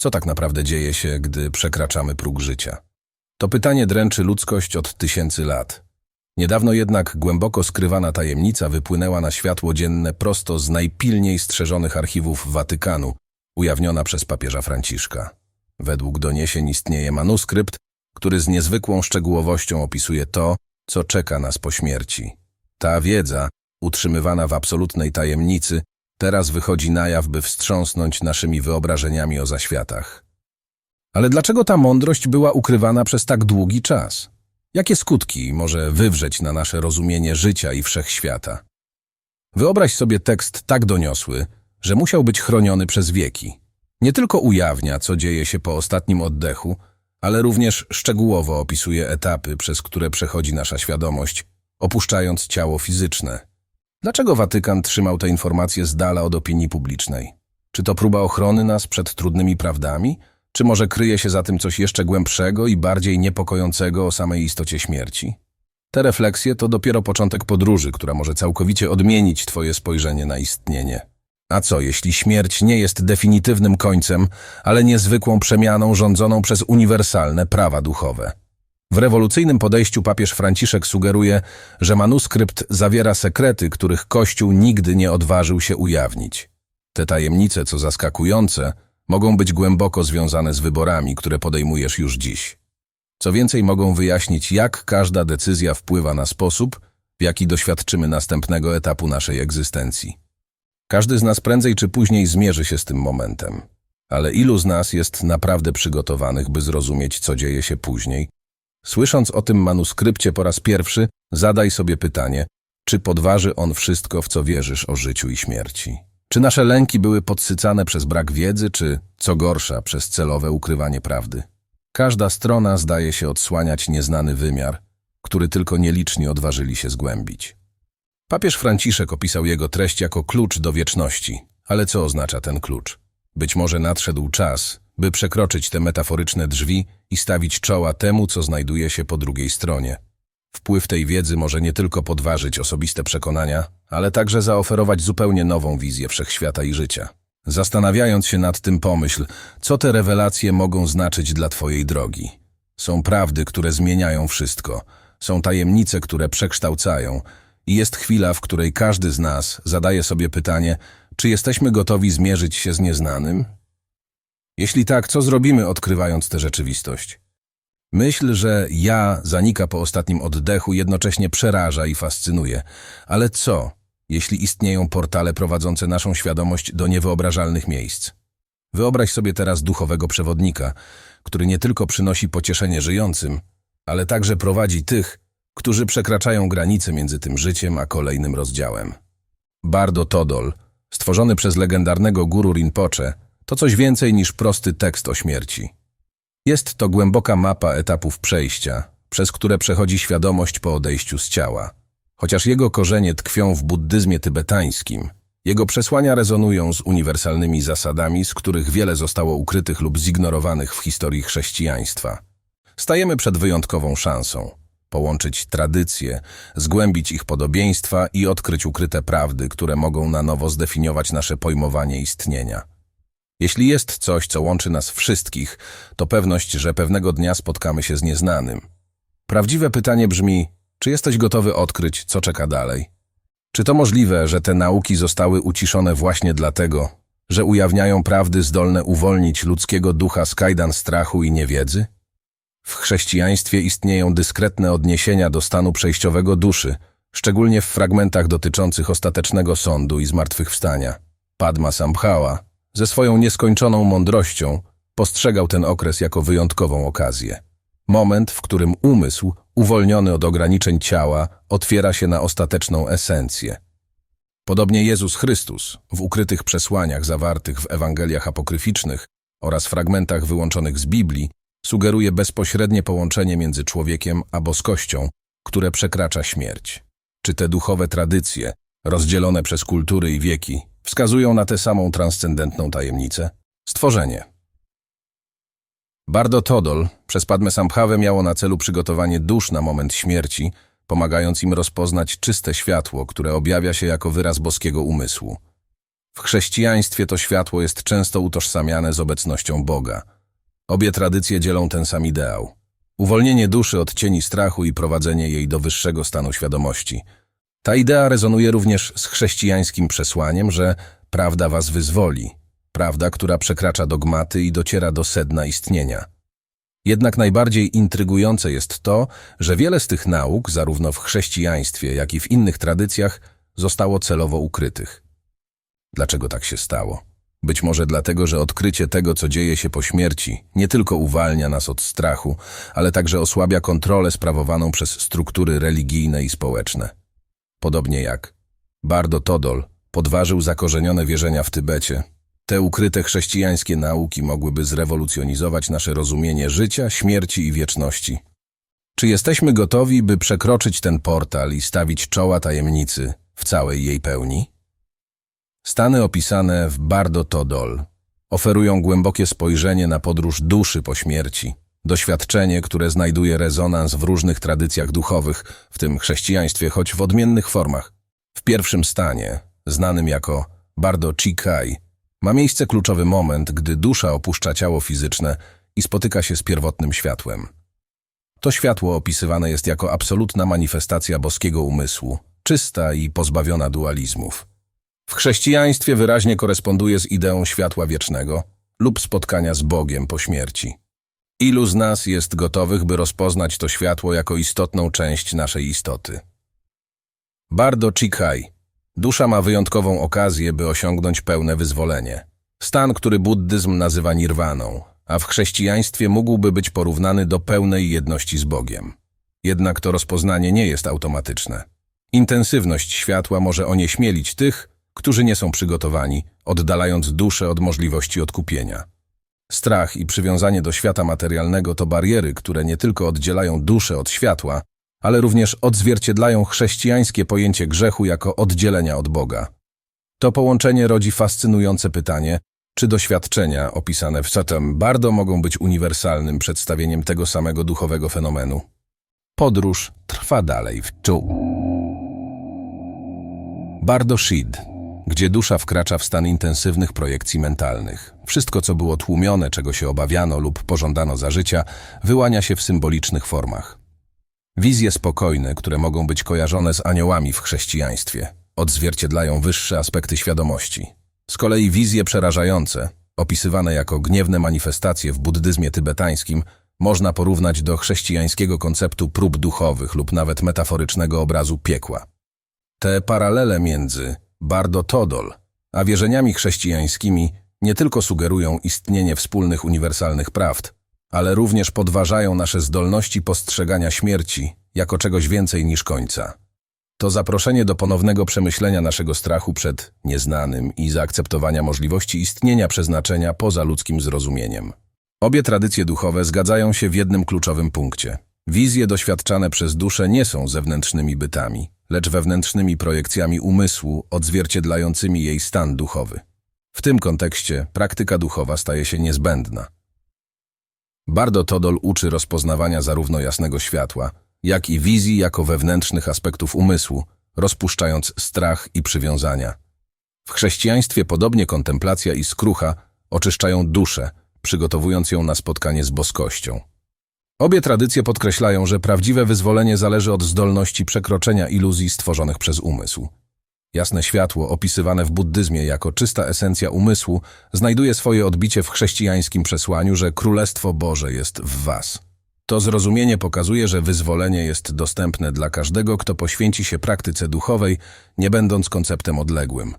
Co tak naprawdę dzieje się, gdy przekraczamy próg życia? To pytanie dręczy ludzkość od tysięcy lat. Niedawno jednak głęboko skrywana tajemnica wypłynęła na światło dzienne prosto z najpilniej strzeżonych archiwów Watykanu, ujawniona przez papieża Franciszka. Według doniesień istnieje manuskrypt, który z niezwykłą szczegółowością opisuje to, co czeka nas po śmierci. Ta wiedza, utrzymywana w absolutnej tajemnicy, teraz wychodzi na jaw, by wstrząsnąć naszymi wyobrażeniami o zaświatach. Ale dlaczego ta mądrość była ukrywana przez tak długi czas? Jakie skutki może wywrzeć na nasze rozumienie życia i wszechświata? Wyobraź sobie tekst tak doniosły, że musiał być chroniony przez wieki. Nie tylko ujawnia, co dzieje się po ostatnim oddechu, ale również szczegółowo opisuje etapy, przez które przechodzi nasza świadomość, opuszczając ciało fizyczne. Dlaczego Watykan trzymał te informacje z dala od opinii publicznej? Czy to próba ochrony nas przed trudnymi prawdami? Czy może kryje się za tym coś jeszcze głębszego i bardziej niepokojącego o samej istocie śmierci? Te refleksje to dopiero początek podróży, która może całkowicie odmienić Twoje spojrzenie na istnienie. A co, jeśli śmierć nie jest definitywnym końcem, ale niezwykłą przemianą rządzoną przez uniwersalne prawa duchowe? W rewolucyjnym podejściu papież Franciszek sugeruje, że manuskrypt zawiera sekrety, których Kościół nigdy nie odważył się ujawnić. Te tajemnice, co zaskakujące, mogą być głęboko związane z wyborami, które podejmujesz już dziś. Co więcej, mogą wyjaśnić, jak każda decyzja wpływa na sposób, w jaki doświadczymy następnego etapu naszej egzystencji. Każdy z nas prędzej czy później zmierzy się z tym momentem. Ale ilu z nas jest naprawdę przygotowanych, by zrozumieć, co dzieje się później? Słysząc o tym manuskrypcie po raz pierwszy, zadaj sobie pytanie, czy podważy on wszystko, w co wierzysz o życiu i śmierci? Czy nasze lęki były podsycane przez brak wiedzy, czy, co gorsza, przez celowe ukrywanie prawdy? Każda strona zdaje się odsłaniać nieznany wymiar, który tylko nieliczni odważyli się zgłębić. Papież Franciszek opisał jego treść jako klucz do wieczności. Ale co oznacza ten klucz? Być może nadszedł czas, by przekroczyć te metaforyczne drzwi i stawić czoła temu, co znajduje się po drugiej stronie. Wpływ tej wiedzy może nie tylko podważyć osobiste przekonania, ale także zaoferować zupełnie nową wizję wszechświata i życia. Zastanawiając się nad tym pomyśl, co te rewelacje mogą znaczyć dla Twojej drogi. Są prawdy, które zmieniają wszystko. Są tajemnice, które przekształcają. I jest chwila, w której każdy z nas zadaje sobie pytanie, czy jesteśmy gotowi zmierzyć się z nieznanym? Jeśli tak, co zrobimy, odkrywając tę rzeczywistość? Myśl, że ja zanika po ostatnim oddechu, jednocześnie przeraża i fascynuje. Ale co, jeśli istnieją portale prowadzące naszą świadomość do niewyobrażalnych miejsc? Wyobraź sobie teraz duchowego przewodnika, który nie tylko przynosi pocieszenie żyjącym, ale także prowadzi tych, którzy przekraczają granice między tym życiem a kolejnym rozdziałem. Bardo Todol, stworzony przez legendarnego guru Rinpoche, to coś więcej niż prosty tekst o śmierci. Jest to głęboka mapa etapów przejścia, przez które przechodzi świadomość po odejściu z ciała. Chociaż jego korzenie tkwią w buddyzmie tybetańskim, jego przesłania rezonują z uniwersalnymi zasadami, z których wiele zostało ukrytych lub zignorowanych w historii chrześcijaństwa. Stajemy przed wyjątkową szansą połączyć tradycje, zgłębić ich podobieństwa i odkryć ukryte prawdy, które mogą na nowo zdefiniować nasze pojmowanie istnienia. Jeśli jest coś, co łączy nas wszystkich, to pewność, że pewnego dnia spotkamy się z nieznanym. Prawdziwe pytanie brzmi, czy jesteś gotowy odkryć, co czeka dalej? Czy to możliwe, że te nauki zostały uciszone właśnie dlatego, że ujawniają prawdy zdolne uwolnić ludzkiego ducha z kajdan strachu i niewiedzy? W chrześcijaństwie istnieją dyskretne odniesienia do stanu przejściowego duszy, szczególnie w fragmentach dotyczących ostatecznego sądu i zmartwychwstania. Padma Sambhava, ze swoją nieskończoną mądrością, postrzegał ten okres jako wyjątkową okazję. Moment, w którym umysł, uwolniony od ograniczeń ciała, otwiera się na ostateczną esencję. Podobnie Jezus Chrystus, w ukrytych przesłaniach zawartych w Ewangeliach apokryficznych oraz fragmentach wyłączonych z Biblii, sugeruje bezpośrednie połączenie między człowiekiem a boskością, które przekracza śmierć. Czy te duchowe tradycje, rozdzielone przez kultury i wieki, wskazują na tę samą transcendentną tajemnicę? Stworzenie. Bardo Todol przez Padme Sambhawę miało na celu przygotowanie dusz na moment śmierci, pomagając im rozpoznać czyste światło, które objawia się jako wyraz boskiego umysłu. W chrześcijaństwie to światło jest często utożsamiane z obecnością Boga. Obie tradycje dzielą ten sam ideał. Uwolnienie duszy od cieni strachu i prowadzenie jej do wyższego stanu świadomości. Ta idea rezonuje również z chrześcijańskim przesłaniem, że prawda was wyzwoli. Prawda, która przekracza dogmaty i dociera do sedna istnienia. Jednak najbardziej intrygujące jest to, że wiele z tych nauk, zarówno w chrześcijaństwie, jak i w innych tradycjach, zostało celowo ukrytych. Dlaczego tak się stało? Być może dlatego, że odkrycie tego, co dzieje się po śmierci, nie tylko uwalnia nas od strachu, ale także osłabia kontrolę sprawowaną przez struktury religijne i społeczne. Podobnie jak Bardo Todol podważył zakorzenione wierzenia w Tybecie, te ukryte chrześcijańskie nauki mogłyby zrewolucjonizować nasze rozumienie życia, śmierci i wieczności. Czy jesteśmy gotowi, by przekroczyć ten portal i stawić czoła tajemnicy w całej jej pełni? Stany opisane w Bardo Todol oferują głębokie spojrzenie na podróż duszy po śmierci, doświadczenie, które znajduje rezonans w różnych tradycjach duchowych, w tym chrześcijaństwie, choć w odmiennych formach. W pierwszym stanie, znanym jako Bardo Chikai, ma miejsce kluczowy moment, gdy dusza opuszcza ciało fizyczne i spotyka się z pierwotnym światłem. To światło opisywane jest jako absolutna manifestacja boskiego umysłu, czysta i pozbawiona dualizmów. W chrześcijaństwie wyraźnie koresponduje z ideą światła wiecznego lub spotkania z Bogiem po śmierci. Ilu z nas jest gotowych, by rozpoznać to światło jako istotną część naszej istoty? Bardo Chikai Dusza ma wyjątkową okazję, by osiągnąć pełne wyzwolenie. Stan, który buddyzm nazywa nirwaną, a w chrześcijaństwie mógłby być porównany do pełnej jedności z Bogiem. Jednak to rozpoznanie nie jest automatyczne. Intensywność światła może onieśmielić tych, którzy nie są przygotowani, oddalając duszę od możliwości odkupienia. Strach i przywiązanie do świata materialnego to bariery, które nie tylko oddzielają duszę od światła, ale również odzwierciedlają chrześcijańskie pojęcie grzechu jako oddzielenia od Boga. To połączenie rodzi fascynujące pytanie, czy doświadczenia opisane w Satem Bardo mogą być uniwersalnym przedstawieniem tego samego duchowego fenomenu. Podróż trwa dalej w czu. Bardo Shid, gdzie dusza wkracza w stan intensywnych projekcji mentalnych. Wszystko, co było tłumione, czego się obawiano lub pożądano za życia, wyłania się w symbolicznych formach. Wizje spokojne, które mogą być kojarzone z aniołami w chrześcijaństwie, odzwierciedlają wyższe aspekty świadomości. Z kolei wizje przerażające, opisywane jako gniewne manifestacje w buddyzmie tybetańskim, można porównać do chrześcijańskiego konceptu prób duchowych lub nawet metaforycznego obrazu piekła. Te paralele między Bardo Todol a wierzeniami chrześcijańskimi nie tylko sugerują istnienie wspólnych uniwersalnych prawd, ale również podważają nasze zdolności postrzegania śmierci jako czegoś więcej niż końca. To zaproszenie do ponownego przemyślenia naszego strachu przed nieznanym i zaakceptowania możliwości istnienia przeznaczenia poza ludzkim zrozumieniem. Obie tradycje duchowe zgadzają się w jednym kluczowym punkcie. Wizje doświadczane przez duszę nie są zewnętrznymi bytami, lecz wewnętrznymi projekcjami umysłu odzwierciedlającymi jej stan duchowy. W tym kontekście praktyka duchowa staje się niezbędna. Bardo Todol uczy rozpoznawania zarówno jasnego światła, jak i wizji jako wewnętrznych aspektów umysłu, rozpuszczając strach i przywiązania. W chrześcijaństwie podobnie kontemplacja i skrucha oczyszczają duszę, przygotowując ją na spotkanie z boskością. Obie tradycje podkreślają, że prawdziwe wyzwolenie zależy od zdolności przekroczenia iluzji stworzonych przez umysł. Jasne światło, opisywane w buddyzmie jako czysta esencja umysłu, znajduje swoje odbicie w chrześcijańskim przesłaniu, że Królestwo Boże jest w was. To zrozumienie pokazuje, że wyzwolenie jest dostępne dla każdego, kto poświęci się praktyce duchowej, nie będąc konceptem odległym.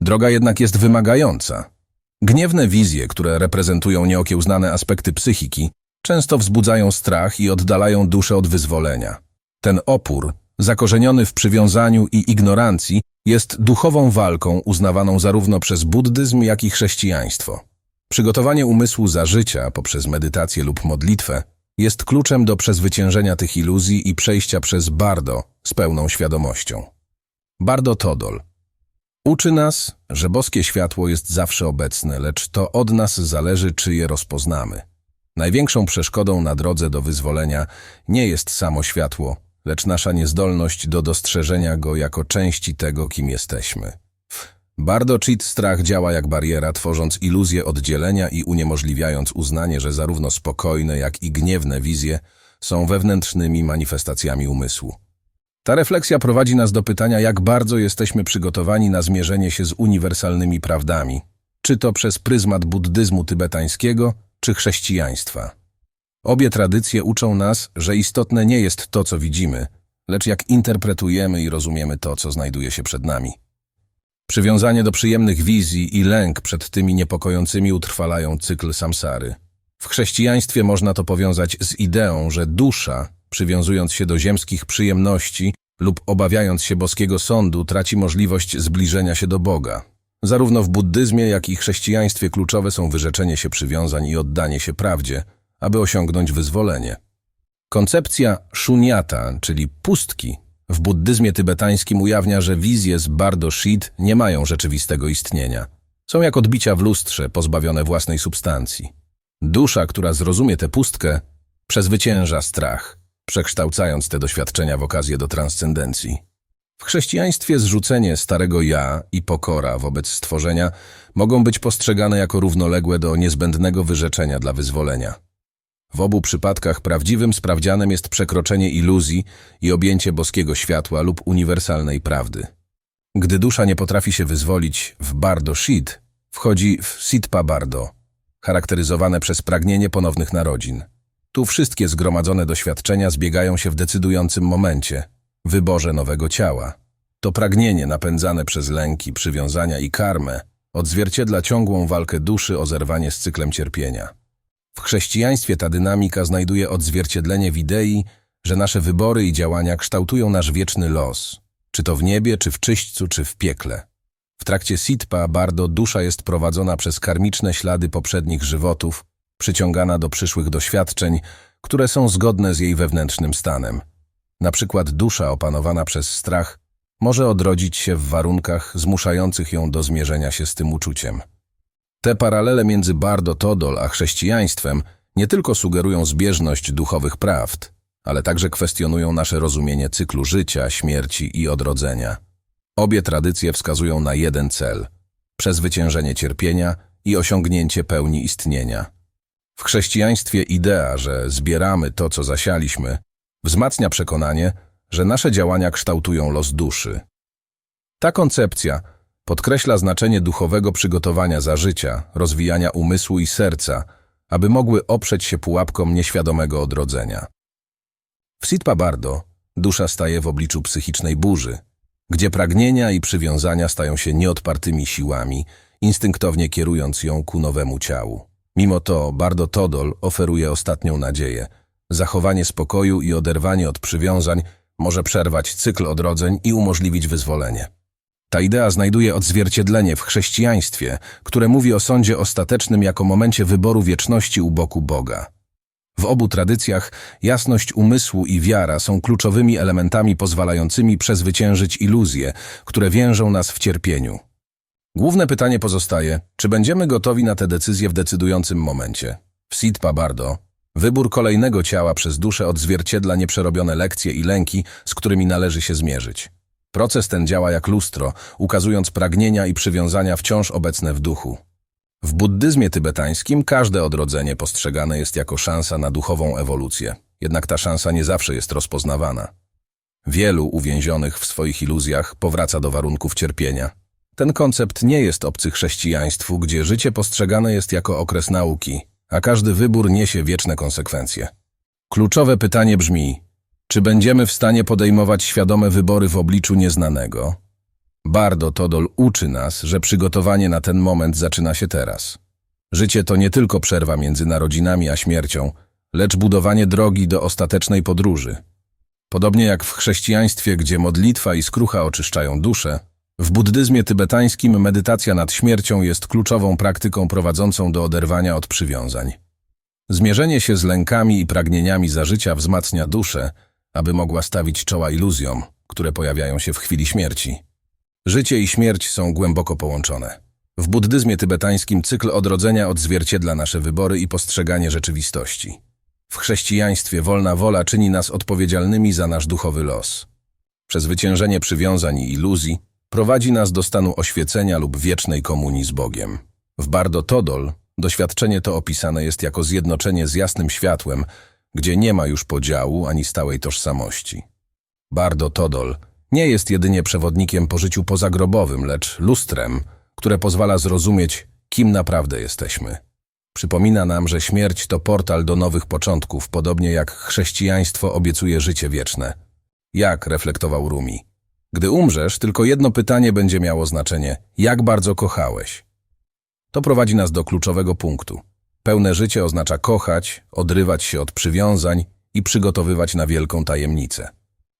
Droga jednak jest wymagająca. Gniewne wizje, które reprezentują nieokiełznane aspekty psychiki, często wzbudzają strach i oddalają duszę od wyzwolenia. Ten opór zakorzeniony w przywiązaniu i ignorancji, jest duchową walką uznawaną zarówno przez buddyzm, jak i chrześcijaństwo. Przygotowanie umysłu za życia poprzez medytację lub modlitwę jest kluczem do przezwyciężenia tych iluzji i przejścia przez bardo z pełną świadomością. Bardo Todol uczy nas, że boskie światło jest zawsze obecne, lecz to od nas zależy, czy je rozpoznamy. Największą przeszkodą na drodze do wyzwolenia nie jest samo światło, lecz nasza niezdolność do dostrzeżenia go jako części tego, kim jesteśmy. Bardo cheat strach działa jak bariera, tworząc iluzję oddzielenia i uniemożliwiając uznanie, że zarówno spokojne, jak i gniewne wizje są wewnętrznymi manifestacjami umysłu. Ta refleksja prowadzi nas do pytania, jak bardzo jesteśmy przygotowani na zmierzenie się z uniwersalnymi prawdami, czy to przez pryzmat buddyzmu tybetańskiego, czy chrześcijaństwa. Obie tradycje uczą nas, że istotne nie jest to, co widzimy, lecz jak interpretujemy i rozumiemy to, co znajduje się przed nami. Przywiązanie do przyjemnych wizji i lęk przed tymi niepokojącymi utrwalają cykl samsary. W chrześcijaństwie można to powiązać z ideą, że dusza, przywiązując się do ziemskich przyjemności lub obawiając się boskiego sądu, traci możliwość zbliżenia się do Boga. Zarówno w buddyzmie, jak i chrześcijaństwie kluczowe są wyrzeczenie się przywiązań i oddanie się prawdzie, aby osiągnąć wyzwolenie. Koncepcja shunyata, czyli pustki, w buddyzmie tybetańskim ujawnia, że wizje z Bardo Shid nie mają rzeczywistego istnienia. Są jak odbicia w lustrze, pozbawione własnej substancji. Dusza, która zrozumie tę pustkę, przezwycięża strach, przekształcając te doświadczenia w okazję do transcendencji. W chrześcijaństwie zrzucenie starego ja i pokora wobec stworzenia mogą być postrzegane jako równoległe do niezbędnego wyrzeczenia dla wyzwolenia. W obu przypadkach prawdziwym sprawdzianem jest przekroczenie iluzji i objęcie boskiego światła lub uniwersalnej prawdy. Gdy dusza nie potrafi się wyzwolić w bardo shid, wchodzi w sitpa bardo, charakteryzowane przez pragnienie ponownych narodzin. Tu wszystkie zgromadzone doświadczenia zbiegają się w decydującym momencie – wyborze nowego ciała. To pragnienie napędzane przez lęki, przywiązania i karmę odzwierciedla ciągłą walkę duszy o zerwanie z cyklem cierpienia. W chrześcijaństwie ta dynamika znajduje odzwierciedlenie w idei, że nasze wybory i działania kształtują nasz wieczny los, czy to w niebie, czy w czyśćcu, czy w piekle. W trakcie sitpa bardo dusza jest prowadzona przez karmiczne ślady poprzednich żywotów, przyciągana do przyszłych doświadczeń, które są zgodne z jej wewnętrznym stanem. Na przykład dusza opanowana przez strach może odrodzić się w warunkach zmuszających ją do zmierzenia się z tym uczuciem. Te paralele między Bardo Todol a chrześcijaństwem nie tylko sugerują zbieżność duchowych prawd, ale także kwestionują nasze rozumienie cyklu życia, śmierci i odrodzenia. Obie tradycje wskazują na jeden cel – przezwyciężenie cierpienia i osiągnięcie pełni istnienia. W chrześcijaństwie idea, że zbieramy to, co zasialiśmy, wzmacnia przekonanie, że nasze działania kształtują los duszy. Ta koncepcja podkreśla znaczenie duchowego przygotowania za życia, rozwijania umysłu i serca, aby mogły oprzeć się pułapkom nieświadomego odrodzenia. W Sitpa Bardo dusza staje w obliczu psychicznej burzy, gdzie pragnienia i przywiązania stają się nieodpartymi siłami, instynktownie kierując ją ku nowemu ciału. Mimo to Bardo Todol oferuje ostatnią nadzieję – Zachowanie spokoju i oderwanie od przywiązań może przerwać cykl odrodzeń i umożliwić wyzwolenie. Ta idea znajduje odzwierciedlenie w chrześcijaństwie, które mówi o sądzie ostatecznym jako momencie wyboru wieczności u boku Boga. W obu tradycjach jasność umysłu i wiara są kluczowymi elementami pozwalającymi przezwyciężyć iluzje, które więżą nas w cierpieniu. Główne pytanie pozostaje, czy będziemy gotowi na te decyzje w decydującym momencie. W Sitpa Bardo Wybór kolejnego ciała przez duszę odzwierciedla nieprzerobione lekcje i lęki, z którymi należy się zmierzyć. Proces ten działa jak lustro, ukazując pragnienia i przywiązania wciąż obecne w duchu. W buddyzmie tybetańskim każde odrodzenie postrzegane jest jako szansa na duchową ewolucję, jednak ta szansa nie zawsze jest rozpoznawana. Wielu uwięzionych w swoich iluzjach powraca do warunków cierpienia. Ten koncept nie jest obcy chrześcijaństwu, gdzie życie postrzegane jest jako okres nauki, a każdy wybór niesie wieczne konsekwencje. Kluczowe pytanie brzmi, czy będziemy w stanie podejmować świadome wybory w obliczu nieznanego? Bardo Todol uczy nas, że przygotowanie na ten moment zaczyna się teraz. Życie to nie tylko przerwa między narodzinami a śmiercią, lecz budowanie drogi do ostatecznej podróży. Podobnie jak w chrześcijaństwie, gdzie modlitwa i skrucha oczyszczają duszę, w buddyzmie tybetańskim medytacja nad śmiercią jest kluczową praktyką prowadzącą do oderwania od przywiązań. Zmierzenie się z lękami i pragnieniami za życia wzmacnia duszę, aby mogła stawić czoła iluzjom, które pojawiają się w chwili śmierci. Życie i śmierć są głęboko połączone. W buddyzmie tybetańskim cykl odrodzenia odzwierciedla nasze wybory i postrzeganie rzeczywistości. W chrześcijaństwie wolna wola czyni nas odpowiedzialnymi za nasz duchowy los. Przez wyciężenie przywiązań i iluzji prowadzi nas do stanu oświecenia lub wiecznej komunii z Bogiem. W Bardo Todol doświadczenie to opisane jest jako zjednoczenie z jasnym światłem, gdzie nie ma już podziału ani stałej tożsamości. Bardo Todol nie jest jedynie przewodnikiem po życiu pozagrobowym, lecz lustrem, które pozwala zrozumieć, kim naprawdę jesteśmy. Przypomina nam, że śmierć to portal do nowych początków, podobnie jak chrześcijaństwo obiecuje życie wieczne. Jak reflektował Rumi? Gdy umrzesz, tylko jedno pytanie będzie miało znaczenie: jak bardzo kochałeś? To prowadzi nas do kluczowego punktu. Pełne życie oznacza kochać, odrywać się od przywiązań i przygotowywać na wielką tajemnicę.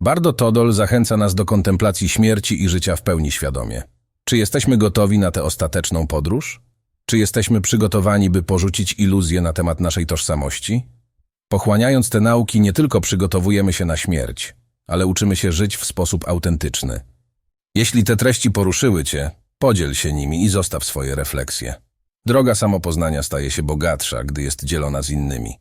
Bardo Todol zachęca nas do kontemplacji śmierci i życia w pełni świadomie. Czy jesteśmy gotowi na tę ostateczną podróż? Czy jesteśmy przygotowani, by porzucić iluzję na temat naszej tożsamości? Pochłaniając te nauki, nie tylko przygotowujemy się na śmierć, ale uczymy się żyć w sposób autentyczny. Jeśli te treści poruszyły Cię, podziel się nimi i zostaw swoje refleksje. Droga samopoznania staje się bogatsza, gdy jest dzielona z innymi.